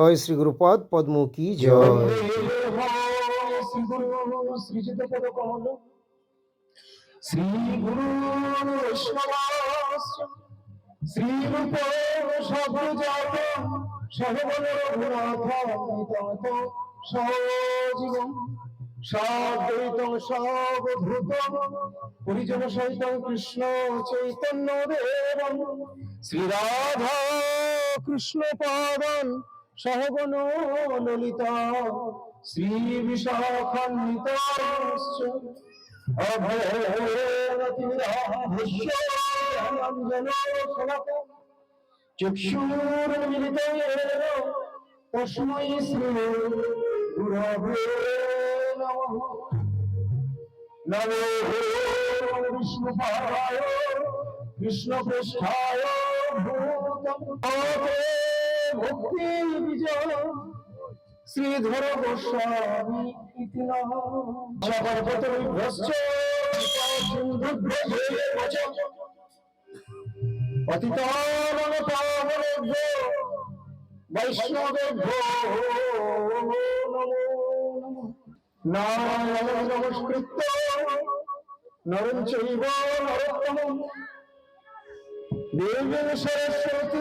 জয় শ্রী গুরুপদ পদ্ম কি শ্রী শ্রী শ্রী পরিজন সহিত কৃষ্ণ চৈতন্য দেবম শ্রী রাধা কৃষ্ণ পাদন সহগণ ললিতা শ্রী বিশাখান্বিত চক্ষুর্মিলিত তস্मै শ্রী গুরবে নমঃ নমো বিষ্ণুপায় কৃষ্ণপৃষ্ঠায় ভূতম ভক্তি শ্রীধর গোস্বামী ইতি নম জগৎপতি ভ্রশ্চ সিন্ধুভ্রজে বচ পতিতানং পাবনেভ্য বৈষ্ণবেভ্যো। নমো নমঃ নারায়ণ নমস্কৃত্য। নরং চৈব নরোত্তমম। দেবীং সরস্বতী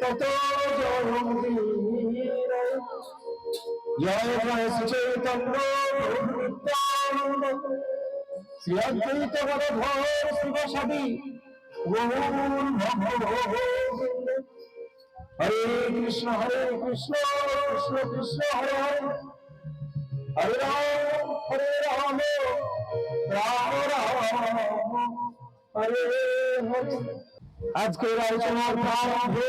তত জয়ন্তি জয় গণেশ চৈতন্য প্রভু নিত্যানন্দ শ্রী অদ্বৈত গণধর শিবসাদী গৌর ভগবন্দ হরে কৃষ্ণ হরে কৃষ্ণ কৃষ্ণ কৃষ্ণ হরে হরে হরে রাম হরে রাম রাম রাম হরে হরে আজকের আলোচনার প্রারম্ভে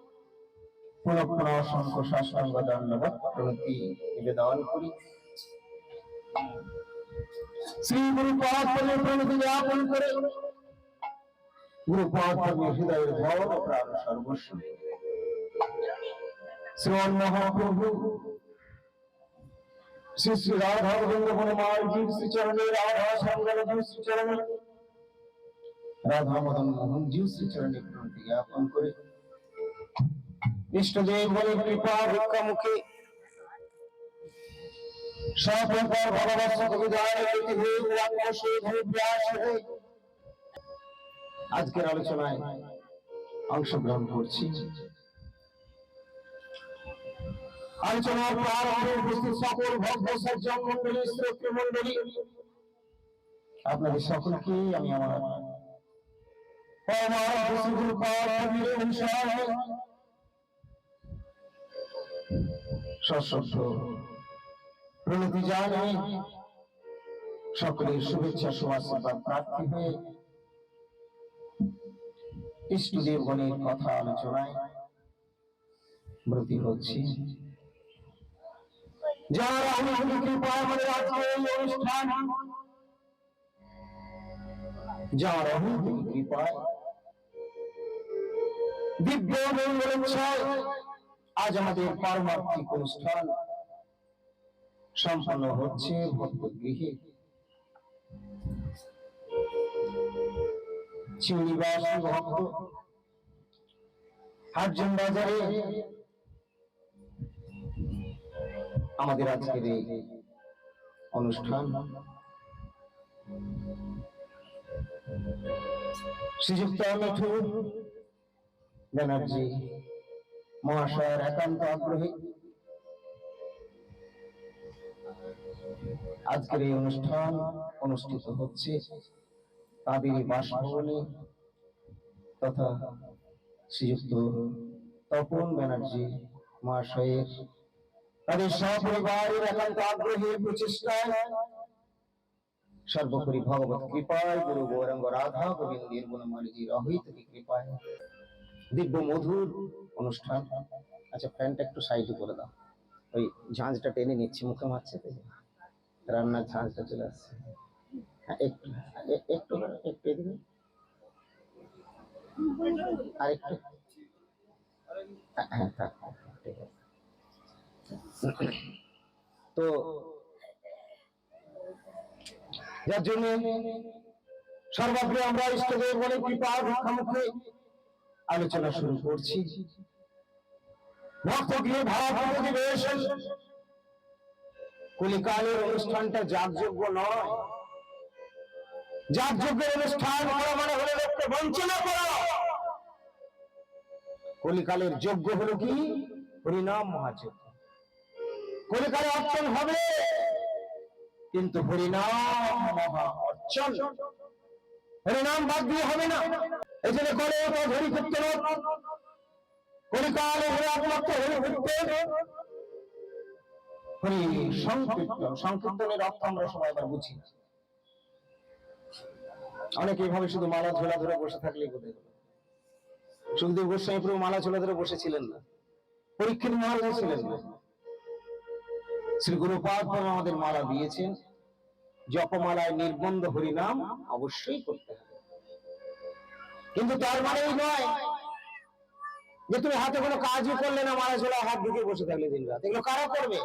অসংখ্য সাষ্টাঙ্গ নিবেদন করি। শ্রী গুরু পাদ প্রণতি জ্ঞাপন করে গুরু পাদ হৃদয়ের ধন প্রাণ সর্বস্ব। শ্রীমান মহাপ্রভু শ্রী শ্রী রাধা গোবিন্দ বনমাল জি শ্রী চরণে রাধা সঙ্গন জি শ্রী চরণে রাধা মদন মোহন জি শ্রী চরণে প্রণতি জ্ঞাপন করে ইষ্টদেব বলে কৃপা ভিক্ষা মুখে হয়ে আজকের আলোচনায় অংশগ্রহণ করছি। আলোচনার প্রারম্ভে উপস্থিত সকল ভক্ত, সজ্জন, মন্ডলী, শ্রোত্র মন্ডলী, আপনাদের সকলকে আমি আমার অনুসারে সশ্রদ্ধ প্রণতি জানাই সকলের শুভেচ্ছা সুআশীর্বাদ প্রার্থী হয়ে ইষ্টদেবগণের কথা আলোচনায় ব্রতী হচ্ছি। যার কৃপায় দিব্য মঙ্গলোচ্ছয় আজ আমাদের পারমার্থিক অনুষ্ঠান সম্পন্ন হচ্ছে ভক্ত গৃহে ভক্ত হাটজন বাজারে আমাদের আজকের এই অনুষ্ঠান। শ্রীযুক্ত মিঠু ব্যানার্জি মহাশয়ের একান্ত আগ্রহে। আজকের এই অনুষ্ঠান অনুষ্ঠিত হচ্ছে তাদের বাসভবনে তথা শ্রীযুক্ত তপন ব্যানার্জি মহাশয়ের। তাদের সপরিবারের একান্ত আগ্রহে প্রচেষ্টায় সর্বোপরি ভগবত কৃপায়, গুরু গৌরাঙ্গ রাধা গোবিন্দের গুণমালিজির অহিত কৃপায়। দিব্য মধুর অনুষ্ঠান। আচ্ছা ফ্যানটা একটু সাইডে করে দাও। ওই ঝাঁঝটা টেনে নিচ্ছে মুখে মারছে রান্নার ঝাঁঝটা চলে আসছে। হ্যাঁ একটু একটু একটু এদিকে। আর একটু হ্যাঁ হ্যাঁ, থাক, ঠিক আছে। তো যার জন্য সর্বাগ্রে আমরা ইষ্টদেব বলে কৃপা ভিক্ষামুখে আলোচনা শুরু করছি। কলিকালের অনুষ্ঠানটা যাগযোগ্য নয়। যাগযজ্ঞের অনুষ্ঠান করা মানে হলে লোককে বঞ্চনা করা। কলিকালের যোগ্য হলো কি? হরিনাম মহাযজ্ঞ। কলিকালে অর্চন হবে, কিন্তু হরিনাম মহা অর্চন। হরিনাম বাদ দিয়ে হবে না। এই জন্য করে হরি হরি হরি হরি ধরে বোধহয় সুখদেব গোস্বামী মালা ধরে বসেছিলেন না। পরীক্ষিত মহারাজ ছিলেন না। শ্রী গুরুপাদ আমাদের মালা দিয়েছেন। জপমালায় নির্বন্ধ হরিনাম অবশ্যই করতে কিন্তু তার মানে এই নয় যে তুমি হাতে কোনো কাজই করলে না, মারা ঝোলা হাত ঢুকে বসে থাকলে দিন রাত এগুলো কারা করবে?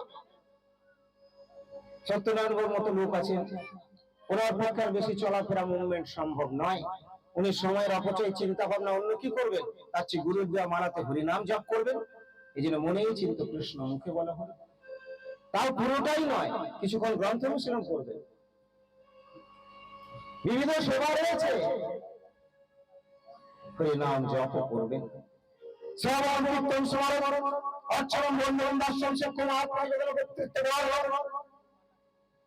সত্যনারায়ণ মতো লোক আছেন ওনার পক্ষে বেশি চলাফেরা মুভমেন্ট সম্ভব নয়। উনি সময়ের অপচয় চিন্তা ভাবনা অন্য কি করবেন? তার চেয়ে গুরুর দেওয়া মালাতে হরিনাম জপ করবেন। এই জন্য মনেই চিন্ত কৃষ্ণ মুখে বলা হলো। তাও পুরোটাই নয়, কিছুক্ষণ গ্রন্থ অনুশীলন করবেন। বিবিধ সেবা রয়েছে। হরিনাম জপ করবেন। শ্রবণ কীর্তন বন্ধন দর্শন।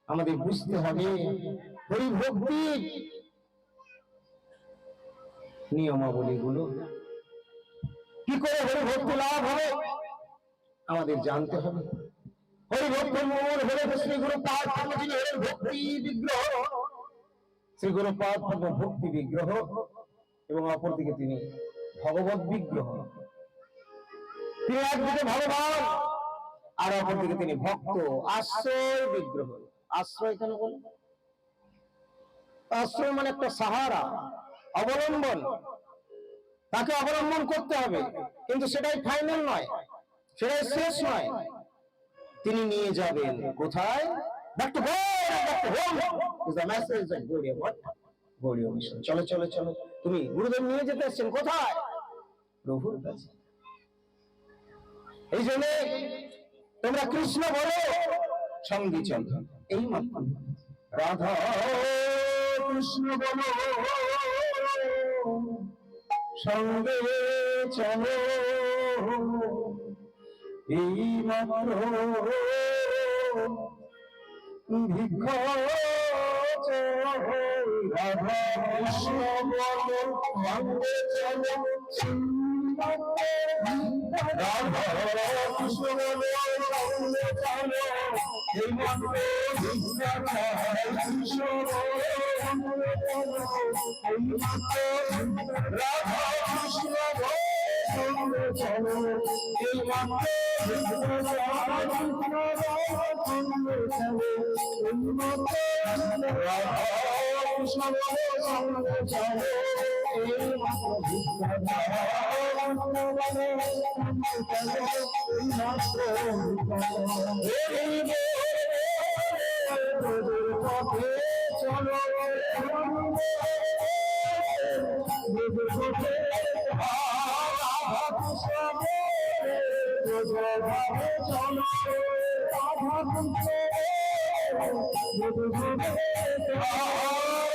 আমাদের বুঝতে হবে হরি নিয়মাবলী গুলো কি করে হরি ভক্তি লাভ হবে? আমাদের জানতে হবে। হরি ভক্তের মূল হলে শ্রী গুরু পাদ পদ্ম যিনি ভক্তি বিগ্রহ। শ্রী গুরু পদ্ম ভক্তি বিগ্রহ। এবং অপরদিকে তিনি ভগবত বিগ্রহ। তিনি একদিকে ভগবান আর অপরদিকে তিনি ভক্ত। আশ্রয় বিগ্রহ। আশ্রয় কেন বলে? আশ্রয় মানে একটা সাহারা, অবলম্বন। তাকে অবলম্বন করতে হবে। কিন্তু সেটাই ফাইনাল নয়, সেটাই শেষ নয়। তিনি নিয়ে যাবেন কোথায়? The message of Gaudiya what Gaudiya mission চলো চলো চলো। তুমি গুরুদেব নিয়ে যেতে এসেছেন কোথায়? প্রভুর কাছে। এই জন্য তোমরা কৃষ্ণ বলো, সঙ্গী চল। এই মাত্র রাধা কৃষ্ণ বলো, সঙ্গে চলো। এই মাত্র ভিক্ষা রাধা কৃষ্ণ বলো সঙ্গে চলো রাধা কৃষ্ণ বলো সঙ্গে চলো এই মাত্র ভিক্ষা চাই কৃষ্ণ বলো সঙ্গে চলো এই মাত্র রাধা কৃষ্ণ বলো সঙ্গে চলো এই মাত্র ভিক্ষা কৃষ্ণ বলো সঙ্গে চলো এই মাত্র রাধা কৃষ্ণ বলো সঙ্গে চলো এই মাত্র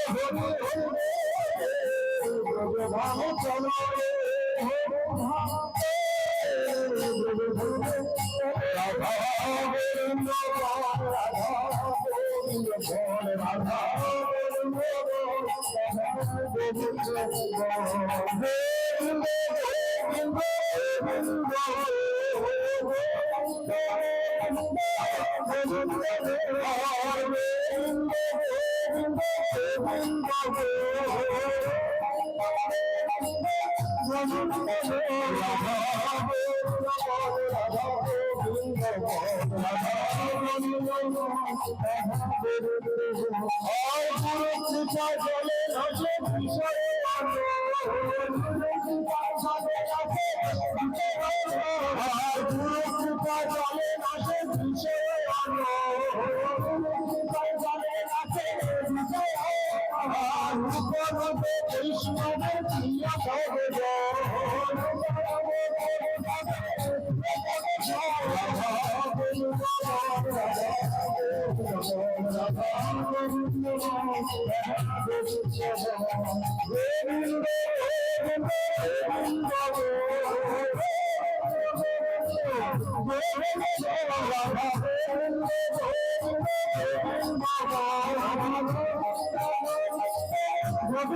ভিক্ষা চাই রাধা বিষয়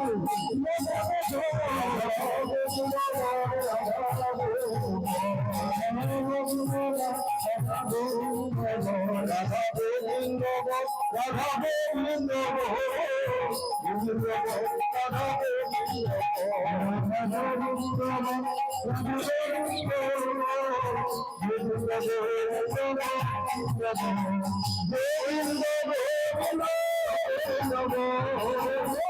রাধা গোবিন্দ রাধা গোবিন্দ গোবিন্দ রাধা গোবিন্দ গোবিন্দ গোবিন্দ গোবিন্দ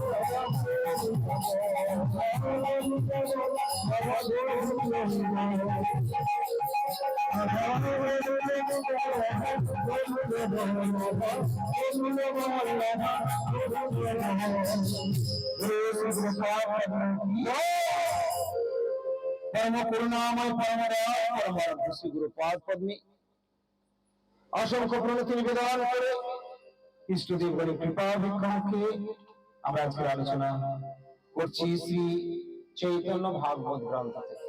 করুণাময় পরম দয়াময় পরম শ্রী গুরু পাদ পদ্মে অসংখ্য প্রণতি নিবেদন করে ইষ্টদেব কৃপা ভিক্ষামুখে আমরা আজকের আলোচনা করছি শ্রী চৈতন্য ভাগবত গ্রন্থ থেকে।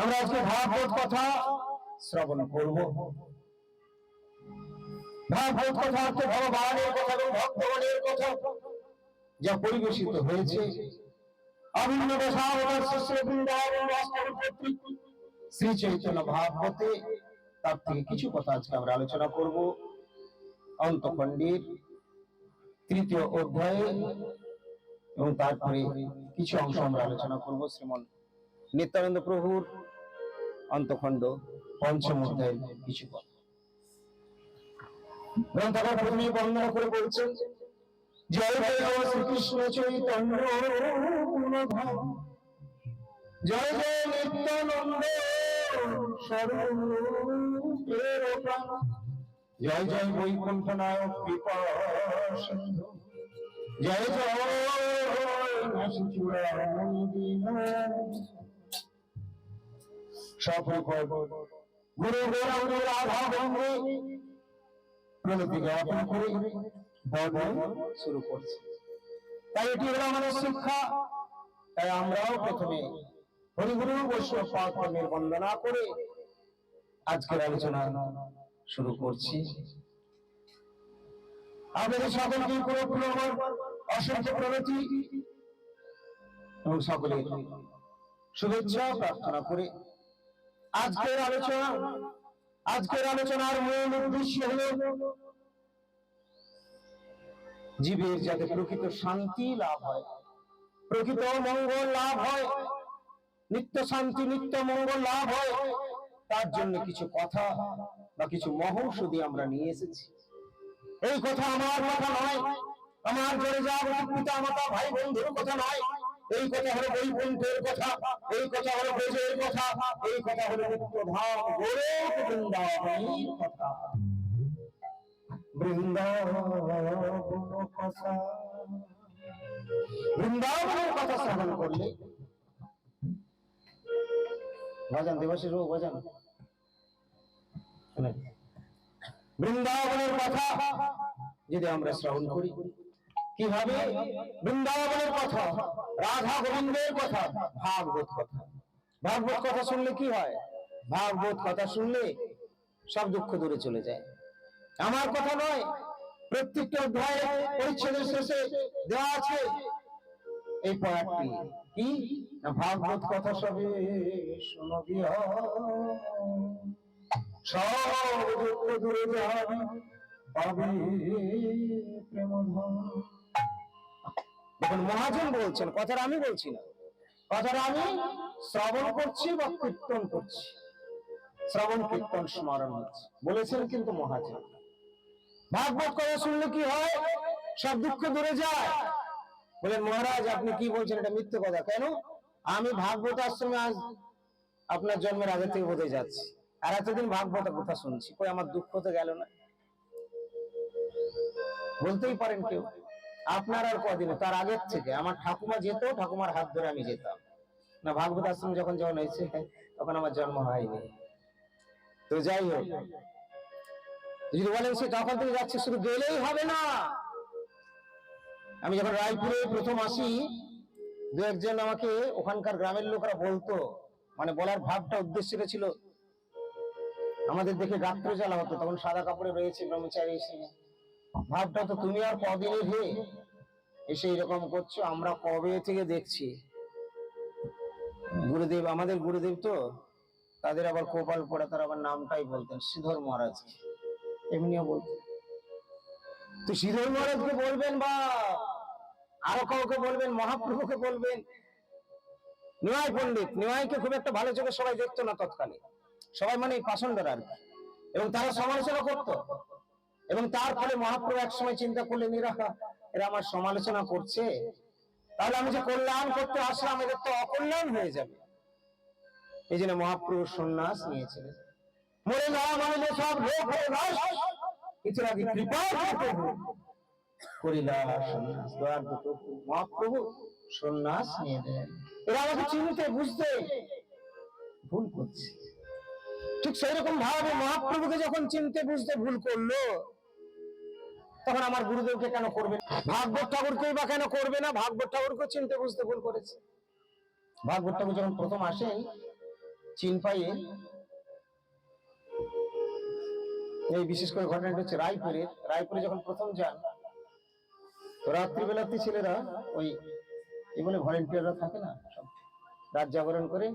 আমরা আজকে ভাগবত কথা শ্রবণ করব। ভাগবত কথা অর্থ ভগবানের কথা এবং ভক্তগণের কথা যা পরিবেশিত হয়েছে। অভিন্ন দশাবতার শিষ্য বৃন্দাবন বাস্তব কর্তৃক শ্রী চৈতন্য ভাগবতে। তার থেকে কিছু কথা আজকে আমরা আলোচনা করব। অন্তখণ্ডের তৃতীয় অধ্যায়ে এবং তারপরে কিছু অংশ আমরা আলোচনা করব শ্রীমন নিত্যানন্দ প্রভুর অন্তখণ্ড পঞ্চম অধ্যায়ের কিছু কথা। প্রথমে করে বলছেন, জয় জয় শ্রীকৃষ্ণ চৈতন্য জয় জয় নিত্যানন্দ জয় জয় বৈকুণ্ঠ নায়ক কৃপা সিন্ধু জয় জয় শুরু করছে। তাই এটি হলো আমাদের শিক্ষা। তাই আমরাও প্রথমে হরিগুরু বৈষ্ণব পাকর্মের বন্দনা করে আজকের আলোচনা। শুরু করছি। আপনাদের সকলকে আমার অসংখ্য প্রণতি এবং সকলের শুভেচ্ছা, প্রার্থনা করে। আজকের আলোচনা, আজকের আলোচনার মূল উদ্দেশ্য হলো জীবের যাতে প্রকৃত শান্তি লাভ হয়, প্রকৃত মঙ্গল লাভ হয়, নিত্য শান্তি, নিত্য মঙ্গল লাভ হয় তার জন্য কিছু কথা বা কিছু মহৌষধি আমরা নিয়ে এসেছি। এই কথা আমার কথা নয়। আমার জোরে যাওয়া পিতা মাতা, ভাই বন্ধুর কথা নয়। এই কথা হলো বৈকুণ্ঠের কথা, এই কথা হলো ব্রজের কথা, এই কথা হলো কথা বৃন্দাবন কথা। বৃন্দাবনের কথা শ্রবণ করলে বাজান দেবাশিস বাবু বাজান। বৃন্দাবনের কথা যদি আমরা শ্রবণ করি, কীভাবে? বৃন্দাবনের কথা, রাধা গোবিন্দের কথা, ভাগবত কথা। ভাগবত কথা শুনলে কি হয়? ভাগবত কথা শুনলে সব দুঃখ দূরে চলে যায়। আমার কথা নয়, প্রত্যেকটা অধ্যায়ে পরিচ্ছেদের শেষে দেওয়া আছে এই পয়ারটি কি? ভাগবত কথা সবে সব দূরে। মহাজন বলছেন, কথাটা আমি বলছি না। কথাটা আমি শ্রবণ করছি বা কীর্তন করছি। শ্রবণ, কীর্তন, স্মরণ হচ্ছে। বলেছেন কিন্তু মহাজন। ভাগবত কথা শুনলে কি হয়? সব দুঃখ দূরে যায়। বলেন মহারাজ, আপনি কি বলছেন? এটা মিথ্যে কথা। কেন? আমি ভাগবত আশ্রমে আজ আপনার জন্মের আগে থেকে বোধে যাচ্ছি। আর এতদিন ভাগবত কথা শুনছি। কই, আমার দুঃখ তো গেল না? বলতেই পারেন কেউ, আপনার আর কদিনে? তার আগের থেকে। আমার ঠাকুমা যেত, ঠাকুমার হাত ধরে আমি যেতাম। না, ভাগবত আশ্রম যখন যখন হয়েছে, তখন আমার জন্ম হয়নি। তো যাই হোক। যদি বলেন সে তখন থেকে যাচ্ছে, শুধু গেলেই হবে না। আমি যখন রায়পুরে প্রথম আসি, দু একজন আমাকে ওখানকার গ্রামের লোকরা বলতো মানে বলার ভাবটা, উদ্দেশ্যটা ছিল, আমাদের দেখে গাত্র জ্বালা হতো, তখন সাদা কাপড়ে রয়েছে, ব্রহ্মচারী এসে। ভাবটা তো তুমি আর কদিনের হে এসে এরকম করছ, আমরা কবে থেকে দেখছি? গুরুদেব, আমাদের গুরুদেব তো, তাদের আবার কোপাল পড়া, তার আবার নামটাই বলতেন, শ্রীধর মহারাজ। এমনিও বলতেন। তো শ্রীধর মহারাজকে বলবেন বা আরও কাউকে বলবেন, মহাপ্রভুকে বলবেন? নিমাই পণ্ডিত, নিমাইকে খুব একটা ভালো চোখে সবাই দেখতো না তৎকালে। সবাই মানে পাষণ্ডরা আর কি। এবং তারা সমালোচনা করতো। এবং তার ফলে মহাপ্রভু এক সময় চিন্তা করলেন, এরা এরা আমার সমালোচনা করছে? তাহলে আমি যে কল্যাণ করতে আসলাম, এদের তো অকল্যাণ হয়ে যাবে। এই জন্য মহাপ্রভু সন্ন্যাস নিয়েছিলেন। মরে না মানিলে সব লোক হয়ে কৃপা করিলা সন্ন্যাস দুটো মহাপ্রভু সন্ন্যাস নিয়ে এরা আমাকে চিনতে বুঝতে। ভুল করছে। ঠিক সেইরকম ভাবে মহাপ্রভুকে যখন চিনতে বুঝতে ভুল করল তখন আমার গুরুদেবকে কেন করবে? ভাগবত ঠাকুরকেই বা কেন করবে না? ভাগবত ঠাকুরকে চিনতে বুঝতে ভুল করেছে। ভাগবত ঠাকুর যখন প্রথম আসেন চীন পাইয়ে এই বিশেষ করে ঘটনাটা হচ্ছে রায়পুরে। রায়পুরে যখন প্রথম যান, তো রাত্রিবেলাতে ছেলেরা ওই এই বলে ভলেন্টিয়াররা থাকে না রাত জাগরণ করে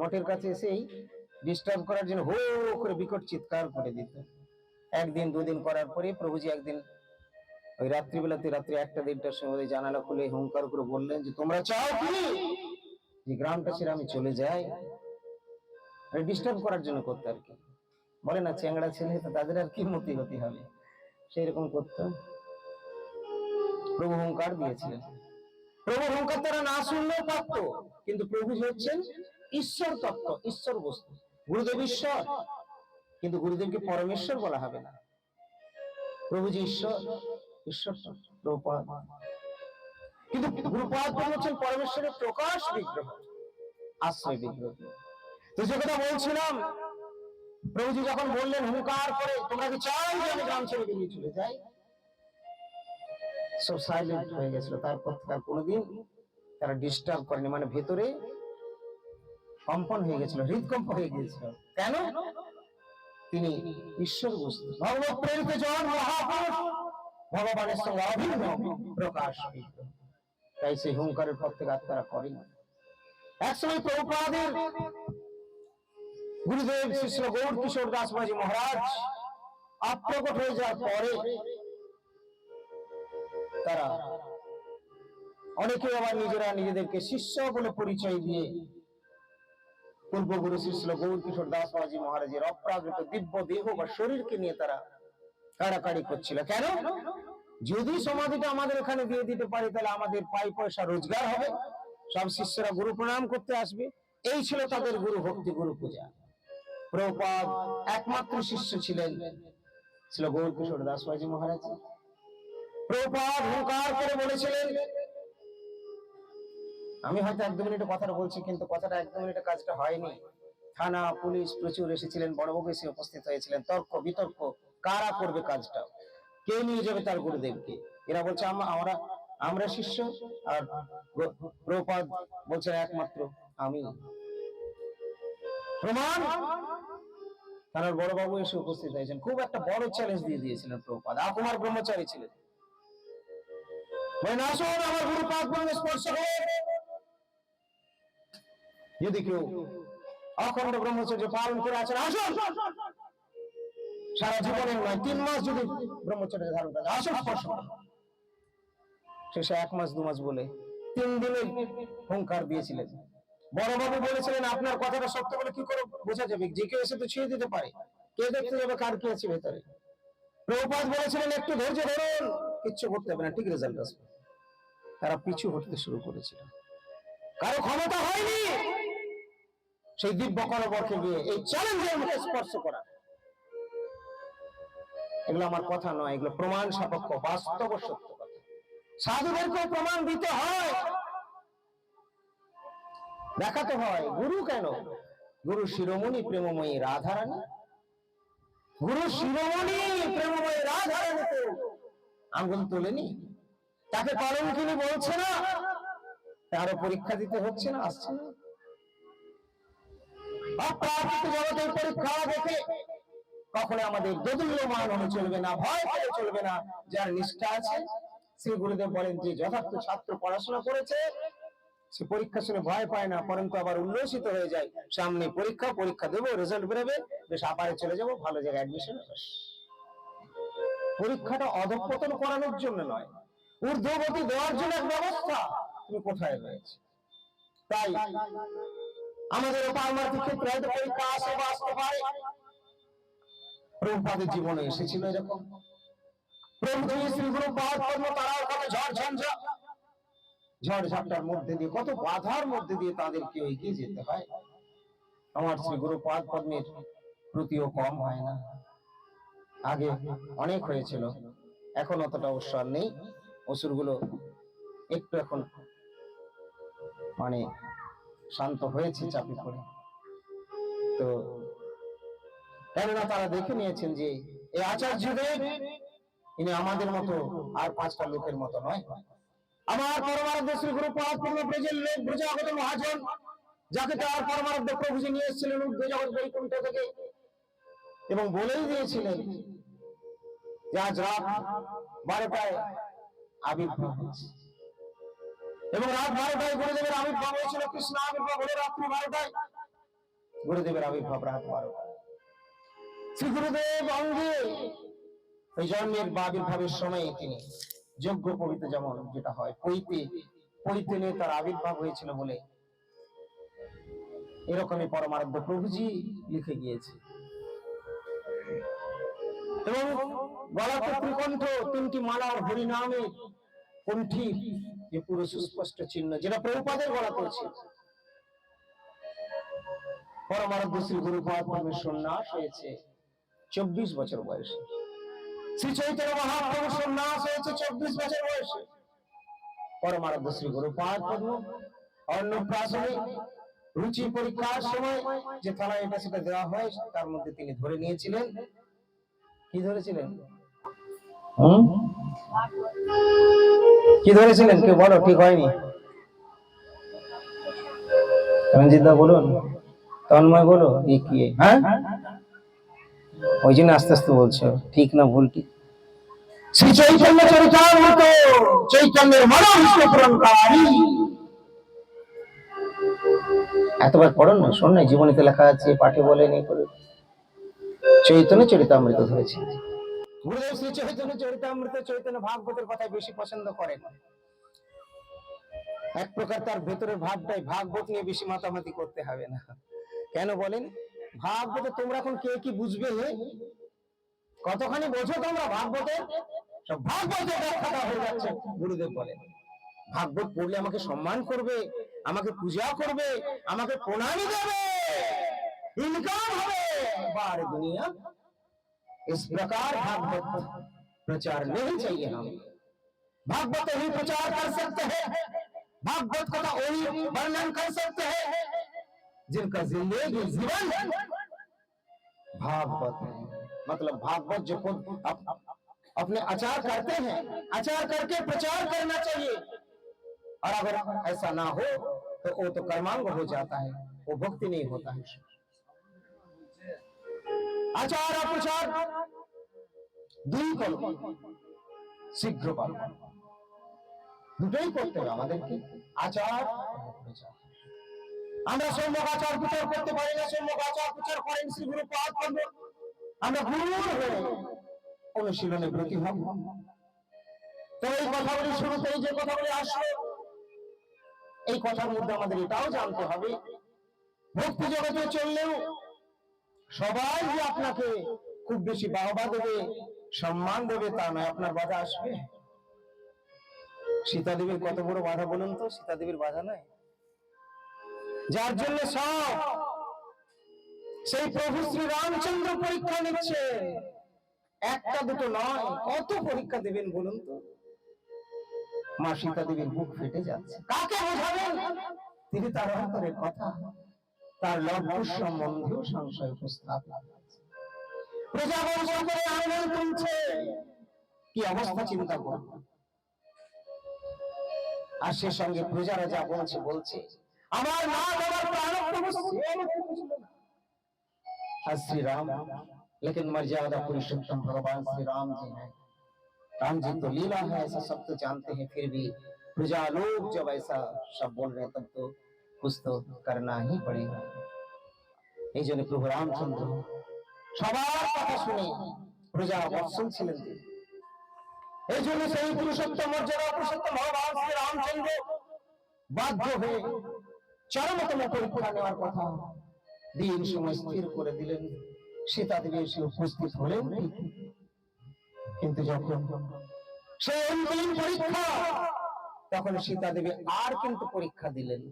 মঠের কাছে এসেই ডিস্টার্ব করার জন্য হো করে বিকট চিৎকার করে দিত। একদিন, দুদিন করার পরে প্রভুজি একদিন ওই রাত্রিবেলাতে, রাত্রি একটা দেড়টার সময় জানালা খুলে হুঙ্কার করে বললেন যে, তোমরা চাও কি? যে, গ্রামটা ছেড়ে আমি চলে যাই। ডিস্টার্ব করার জন্য করতে আর কি। বলে না, চ্যাংড়া ছেলে, তো তাদের আর কি মতি গতি হবে? সেই রকম করতো। প্রভু হুঙ্কার দিয়েছিলেন। প্রভু হুঙ্কার তারা না শুনলেও পারত, কিন্তু প্রভু হচ্ছেন ঈশ্বর তত্ত্ব, ঈশ্বর বস্তু। গুরুদেব ঈশ্বর, কিন্তু গুরুদেবকে পরমেশ্বর বলা হবে না। প্রভু যে ঈশ্বর ঈশ্বর প্রভুপাদ। কিন্তু গুরুপাদ হচ্ছেন? পরমেশ্বরের প্রকাশ বিগ্রহ, আশ্রয় বিগ্রহ। তো যে কথা বলছিলাম প্রভুজি যখন বললেন, হুঙ্কার করে তোমরা কি চাও যে আমি গ্রাম ছেড়ে বেরিয়ে চলে যাই? সব সাইলেন্ট হয়ে গেছিল। তারপর থেকে আর কোনোদিন তারা ডিস্টার্ব করেনি। মানে ভেতরে কম্পন হয়ে গেছিল, হৃদকম্প হয়ে গিয়েছিল। কেন? তিনি ঈশ্বর বস্তু ভগবত প্রেরিত জন মহাপুরুষ, ভগবানের সঙ্গে অভিন্ন প্রকাশ তাই সেই হুঙ্কারের পর থেকে আর তারা করেনি। একসময় প্রভুপাদের গুরুদেব শিষ্য গৌর কিশোর দাস বাজি মহারাজ অপ্রকট হয়ে যাওয়ার পরে তারা অনেকে আবার নিজেরা নিজেদেরকে শিষ্য বলে পরিচয় দিয়ে পূর্বগুরু শিষ্য গৌর কিশোর দাস বাজি মহারাজের অপ্রাকৃত দিব্য দেহ বা শরীরকে নিয়ে তারা কাড়াকাড়ি করছিল। কেন? যদি সমাধিটা আমাদের এখানে দিয়ে দিতে পারি, তাহলে আমাদের পাই পয়সা রোজগার হবে। সব শিষ্যরা গুরু প্রণাম করতে আসবে। এই ছিল তাদের গুরু ভক্তি, গুরু পূজা। প্রভুপাদ একমাত্র শিষ্য ছিলেন। ছিল গৌর কিশোর দাস বাজি মহারাজ। প্রভুপাদ হুঙ্কার করে বলেছিলেন, আমি হয়তো এক দু মিনিটে কথাটা বলছি, কিন্তু কথাটা এক দু মিনিটে কাজটা হয়নি। থানা, পুলিশ প্রচুর এসেছিলেন বড়বাবু এসে উপস্থিত হয়েছিলেন। তর্ক, বিতর্ক, কারা করবে কাজটা? কে নিয়ে যাবে তার গুরুদেবকে? এরা বলছে আমরা আমরা শিষ্য, আর প্রভুপাদ বলছেন একমাত্র আমি। প্রমাণ? তার বড়বাবু এসে উপস্থিত হয়েছেন। খুব একটা বড় চ্যালেঞ্জ দিয়ে দিয়েছিলেন প্রভুপাদ। আকুমার ব্রহ্মচারী ছিলেন। আমার গুরুপাদ স্পর্শ যদি কেউ অখণ্ড ব্রহ্মচর্য পালন করে আছেন, আসুন। সারা জীবনের নয়, তিন মাস যদি ব্রহ্মচর্য ধারণ করে, আসুন, স্পর্শ শেষে এক মাস, দু মাস বলে তিন দিনের হুঙ্কার দিয়েছিলেন। বড়বাবু বলেছিলেন, আপনার কথাটা সত্য বলে কি করে বোঝা যাবে? যে কেউ এসে তো ছুঁয়ে দিতে পারে। কে দেখতে যাবে কার কি আছে ভেতরে? প্রভুপাদ বলেছিলেন, একটু ধৈর্য ধরুন, কিচ্ছু করতে হবে না, ঠিক রেজাল্ট আসবে। তারা পিছু হটতে শুরু করেছিল। কারও ক্ষমতা হয়নি। সেই দিব্য কলবরকে গিয়ে এই চ্যালেঞ্জের মুখে স্পর্শ করা। এগুলো আমার কথা নয়, এগুলো প্রমাণ সাপেক্ষ, বাস্তব সত্য কথা। সাধুদেরকেও প্রমাণ দিতে হয়। দেখাতে হয়। গুরু কেন? গুরু শিরোমণি প্রেমময়ী রাধারানী। গুরু শিরোমণি প্রেমময়ী রাধারানী তো আঙ্গুল তোলেনি। তাকে পালন কিনি বলছে না। তারও পরীক্ষা দিতে হচ্ছে না, আসছে না। জগতের পরীক্ষা দেখে কখনো আমাদের দোদুল্যমান হলে চলবে না, ভয় পেলে চলবে না। যার নিষ্ঠা আছে, শ্রী গুরুদেব বলেন যে যথার্থ ছাত্র পড়াশোনা করেছে সে পরীক্ষা শুনে ভয় পায় না, পরন্তু আবার উল্লসিত হয়ে যায়। সামনে পরীক্ষা পরীক্ষা দেবো রেজাল্ট বেরোবে, বেশ আপারে চলে যাব, ভালো জায়গায় অ্যাডমিশন পরীক্ষাটা অধপতন করানোর জন্য নয়, ঊর্ধ্বগতি দেওয়ার জন্য এক ব্যবস্থা। তুমি কোথায় রয়েছে? তাই আমাদের পারমার্থিক ক্ষেত্রে হয়তো পরীক্ষা আসে বা আসতে পারে। প্রভুপাদের জীবনে এসেছিল এরকম। প্রভু শ্রী গুরু পাদ পদ্ম তারাও কত ঝড় ঝঞ্ঝা ঝড় ঝাপটার মধ্যে দিয়ে, কত বাধার মধ্যে দিয়ে তাদেরকে এগিয়ে যেতে হয়। আমার শ্রী গুরু পাদ পদ্মের প্রতিও কম হয় না। আগে অনেক হয়েছিল, এখন অতটা অবসর নেই। অসুরগুলো একটু এখন মানে শান্ত হয়েছে চাপে পড়ে। তো কেননা তারা দেখে নিয়েছেন যে এই আচার্যদেব, ইনি আমাদের মতো আর পাঁচটা লোকের মতো নয়। আমার পরমারাধ্য শ্রী গুরু পরাপূর্ণ ব্রজের লোক ব্রজাগত মহাজন, যাকে তার পরমারাধ্য প্রভুজি নিয়ে এসেছিলেন জগৎ বৈকুণ্ঠ থেকে এবং বলেই দিয়েছিলেন আজ রাত বারোটায় আবির্ভাব এবং রাত বারোটায় গুরুদেবের আবির্ভাব হয়েছিল কৃষ্ণ আবির্ভাব হলো রাত্রি বারোটায়, গুরুদেবের আবির্ভাব রাত বারোটায়। শ্রী গুরুদেব অঙ্গে ওই জন্মের আবির্ভাবের সময় তিনি যোগ্য পবিত্র যেমন যেটা হয়, পৈতে পৈতে নিয়ে তার আবির্ভাব হয়েছিল বলে এরকমই পরমারাধ্য প্রভুজি লিখে গিয়েছে। এবং গলাতে ত্রিকণ্ঠ তিনটি মালা হরিনামে কণ্ঠী যে পুরো সুস্পষ্ট চিহ্ন, যেটা প্রভুপাদের গলা করেছে পরমারাধ্য শ্রী গুরুপাদ সন্ন্যাস হয়েছে চব্বিশ বছর বয়সে। শ্রী চৈতন্য মহাপ্রভু সন্ন্যাস হয়েছে চব্বিশ বছর বয়সে। পরমারাধ্য শ্রী রুচি পরীক্ষার সময় যে থানায় এটা সেটা দেওয়া হয়, তার মধ্যে তিনি ধরে নিয়েছিলেন। কি ধরেছিলেন? কি ধরেছিলেন? কেউ বলো, ঠিক হয়নি। রঞ্জিত বলুন, তন্ময় বলো কি? হ্যাঁ? ওই জন্য আস্তে আস্তে বলছো ঠিক না ভুল ঠিক শ্রী চৈতন্য চরিতামৃত চৈতন্যের পূরণকারী এতবার পড়ুন না শোন না জীবনীতে লেখা আছে পাঠে বলেন এই করে চৈতন্য চরিতামৃত ধরেছে। গুরুদেব শ্রী চৈতন্য চরিতামৃত চৈতন্য ভাগবতের কথা বেশি পছন্দ করেন এক প্রকার তার ভেতরের ভাবটাই ভাগবত নিয়ে বেশি মাতামাতি করতে হবে না। কেন বলেন? ভাগবতে তোমরা এখন কে কি বুঝবে কতখানি বোঝো তোমরা ভাগবতে সব ভাগবতে ব্যাখ্যাটা হয়ে যাচ্ছে গুরুদেব বলেন ভাগবত পড়লে আমাকে সম্মান করবে আমাকে পূজা করবে আমাকে প্রণামী দেবে इनकार হবে बार दुनिया इस प्रकार भागवत प्रचार नहीं चाहिए हमें भागवत ही प्रचार कर सकते हैं भागवत का तो वही वर्णन कर सकते हैं जिनका जिंदगी जीवन भागवत है मतलब भागवत जो खुद अप, अपने आचार करते हैं आचार करके प्रचार करना चाहिए और अगर ऐसा ना हो तो वो तो कर्मांग हो जाता है वो भक्ति नहीं होता है আচার অপচার দুই করব শীঘ্র পারব দুটোই করতে হবে আমাদেরকে আচার এবং প্রচার। আমরা সম্যক আচার করতে পারি না করেন পদ্ম আমরা গুরুর হয়ে অনুশীলনে ব্রতী হব। তো এই কথাগুলি শুরুতেই যে কথাগুলি আসলো, এই কথার মধ্যে আমাদের এটাও জানতে হবে। ভক্তি জগতে চললেও সবাই যে আপনাকে খুব বেশি বাহবা দেবে, সম্মান দেবে, তা নয়, আপনার বাধা আসবে। সীতা দেবীর কত বড় বাধা বলুন তো? সীতা দেবীর বাধা নয়? যার জন্য সব সেই প্রভু শ্রী রামচন্দ্র পরীক্ষা নিচ্ছে। একটা দুটো নয়, কত পরীক্ষা দেবেন বলুন তো? মা সীতা দেবীর বুক ফেটে যাচ্ছে। কাকে বোঝাবেন? তিনি তার অন্তরের কথা। তার লভ্য সম্বন্ধেও সংশয় উপস্থাপন আছে। প্রজা বংশ করে আন্দোলন তুলছে। কি অবস্থা চিন্তা করুন। আর সে সঙ্গে প্রজারা যা বলছে বলছে আমার মা বাবার প্রাণ প্রভু শ্রীরাম ছিল না। আর श्री राम लेकिन मर्यादा पुरुषोत्तम भगवान श्री राम जी हैं राम जी तो लीला है ऐसा सब तो जानते हैं फिर भी प्रजा लोग जब ऐसा सब बोल रहे हैं तब तो कुछ तो करना ही पड़ेगा এই জন্য প্রভু রামচন্দ্র সবার কথা শুনে প্রজা বৎসল ছিলেন তিনি এই জন্য সেই পুরুষোত্তম মর্যাদা পুরুষোত্তম ভগবান শ্রী রামচন্দ্র বাধ্য হয়ে চরমতম পরীক্ষা নেওয়ার কথা। দিন সময় স্থির করে দিলেন। সীতা দেবী এসে উপস্থিত হলেন। কিন্তু যখন সেই অন্তিম পরীক্ষা, তখন সীতা দেবী আর কিন্তু পরীক্ষা দিলেন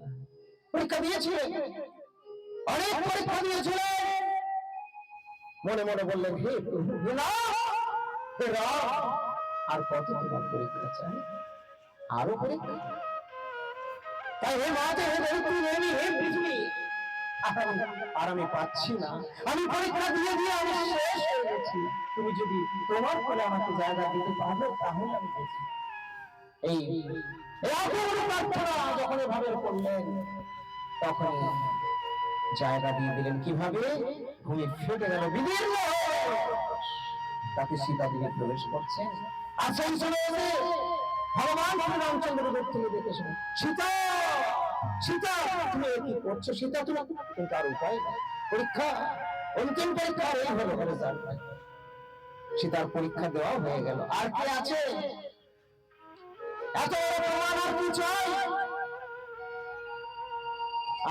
পরীক্ষা দিয়েছিলেন। অনেক পরীক্ষা দিয়েছিলেন। মনে মনে বললেন, হে আর কত পরীক্ষা চাই? আরও পরীক্ষা? আমি- পাচ্ছি না। আমি পরীক্ষা দিয়ে দিয়ে আমি শেষ হয়ে গেছি। তুমি যদি তোমার ফলে আমাকে জায়গা দিতে পারো, তাহলে আমি এই যখন এভাবে করলেন, তখন জায়গা দিয়ে দিলেন কীভাবে? ভূমি ফেটে গেল, বিদীর্ণ। তাতে সীতা দিকে প্রবেশ করছেন আর সেই সময় ভগবান শ্রী রামচন্দ্র দূর থেকে দেখে শুনে, সীতা! সীতা তুমি কি করছ? সীতা তুমি কিন্তু আর উপায় নাই। পরীক্ষা, অন্তিম পরীক্ষা এই হলো সীতার পরীক্ষা দেওয়া হয়ে গেল। আর কি আছে? এত প্রমাণ আর কি চাই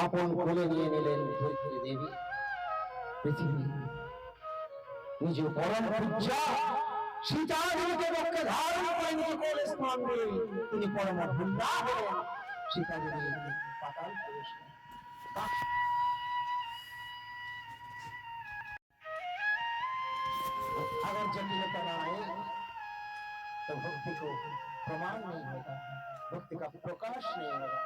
আপন কোলে নিয়ে নিলেন ধরিত্রী দেবী। পৃথিবী, নিজ পরম পূজা সীতা দেবীকে পক্ষে ধারণ করে নিয়ে কোলে স্থান দিয়ে তিনি পরম ভূমিকা হলেন। সীতা দেবী পাতাল প্রবেশ করেন। अगर जटिलता ना आए तो भक्ति को प्रमाण नहीं होगा भक्ति का प्रकाश नहीं होगा